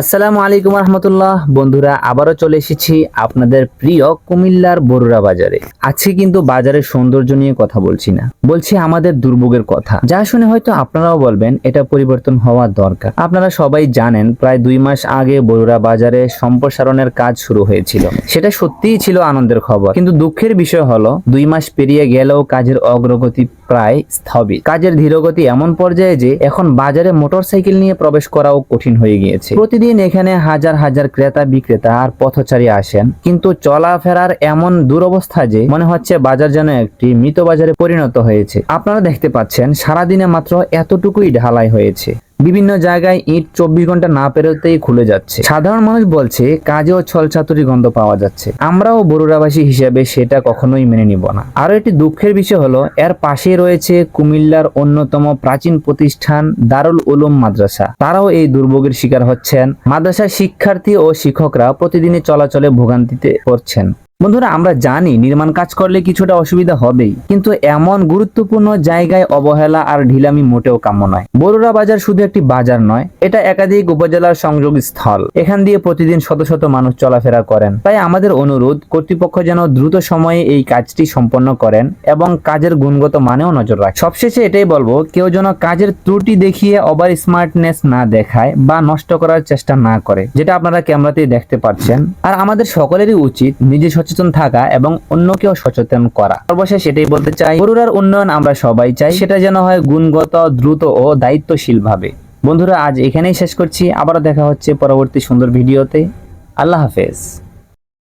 আসসালামু আলাইকুম রহমতুল্লাহ। বন্ধুরা, আবারও চলে এসেছি আপনাদের প্রিয় কুমিল্লার বরুড়া বাজারে। আজকে কিন্তু বাজারের সৌন্দর্য নিয়ে কথা বলছি না। বলছি আমাদের দুর্ভোগের কথা। যা শুনে হয়তো আপনারাও বলবেন, এটা পরিবর্তন হওয়া দরকার। আপনারা সবাই জানেন, প্রায় দুই মাস আগে বরুড়া বাজারে সম্প্রসারণের কাজ শুরু হয়েছিল। সেটা সত্যিই ছিল আনন্দের খবর। কিন্তু দুঃখের বিষয় হলো, দুই মাস পেরিয়ে গেলেও কাজের অগ্রগতি প্রায় স্থবির। কাজের ধীরগতি এমন পর্যায়ে যে, এখন বাজারে মোটরসাইকেল নিয়ে প্রবেশ করাও কঠিন হয়ে গিয়েছে। প্রতিদিন এখানে হাজার হাজার ক্রেতা বিক্রেতা আর পথচারী আসেন। কিন্তু চলাফেরার এমন দুরবস্থা যে মনে হচ্ছে বাজার যেন একটি মৃত বাজারে পরিণত হয়েছে। আপনারা দেখতে পাচ্ছেন, সারাদিনে মাত্র এতটুকুই ঢালাই হয়েছে। বিভিন্ন জায়গায় ইট চব্বিশ ঘণ্টা না পেরোতেই খুলে যাচ্ছে। সাধারণ মানুষ বলছে, কাজেও ছলছাতুরি গন্ধ পাওয়া যাচ্ছে। আমরাও বরুড়াবাসী হিসেবে সেটা কখনোই মেনে নিব না। আরও একটি দুঃখের বিষয় হলো, এর পাশেই রয়েছে কুমিল্লার অন্যতম প্রাচীন প্রতিষ্ঠান দারুল উলুম মাদ্রাসা। তারাও এই দুর্ভোগের শিকার হচ্ছেন। মাদ্রাসার শিক্ষার্থী ও শিক্ষকরা প্রতিদিনই চলাচলে ভোগান্তিতে পড়ছেন। বন্ধুরা, আমরা জানি নির্মাণ কাজ করলে কিছুটা অসুবিধা হবেই, কিন্তু এমন গুরুত্বপূর্ণ জায়গায় অবহেলা আর ঢিলামি মোটেও কাম্য নয়। বরুড়া বাজার শুধু একটি বাজার নয়, এটা একাধিক উপজেলার সংযোগ স্থল। এখান দিয়ে প্রতিদিন শত শত মানুষ চলাফেরা করেন। তাই আমাদের অনুরোধ, কর্তৃপক্ষ যেন দ্রুত সময়ে এই কাজটি সম্পন্ন করেন এবং কাজের গুণগত মানেও নজর রাখে। সবশেষে এটাই বলব, কেউ যেন কাজের ত্রুটি দেখিয়ে ওভার স্মার্টনেস না দেখায় বা নষ্ট করার চেষ্টা না করে, যেটা আপনারা ক্যামেরাতেই দেখতে পাচ্ছেন। আর আমাদের সকলেরই উচিত নিজে সচেতন থাকা এবং অন্যকেও সচেতন করা। সর্বশেষ এটাই বলতে চাই বরুড়ার উন্নয়ন আমরা সবাই চাই, সেটা যেন হয় গুণগত, দ্রুত ও দায়িত্বশীল ভাবে বন্ধুরা, আজ এখানেই শেষ করছি, আবারও দেখা হচ্ছে পরবর্তী সুন্দর ভিডিওতে। আল্লাহ হাফেজ।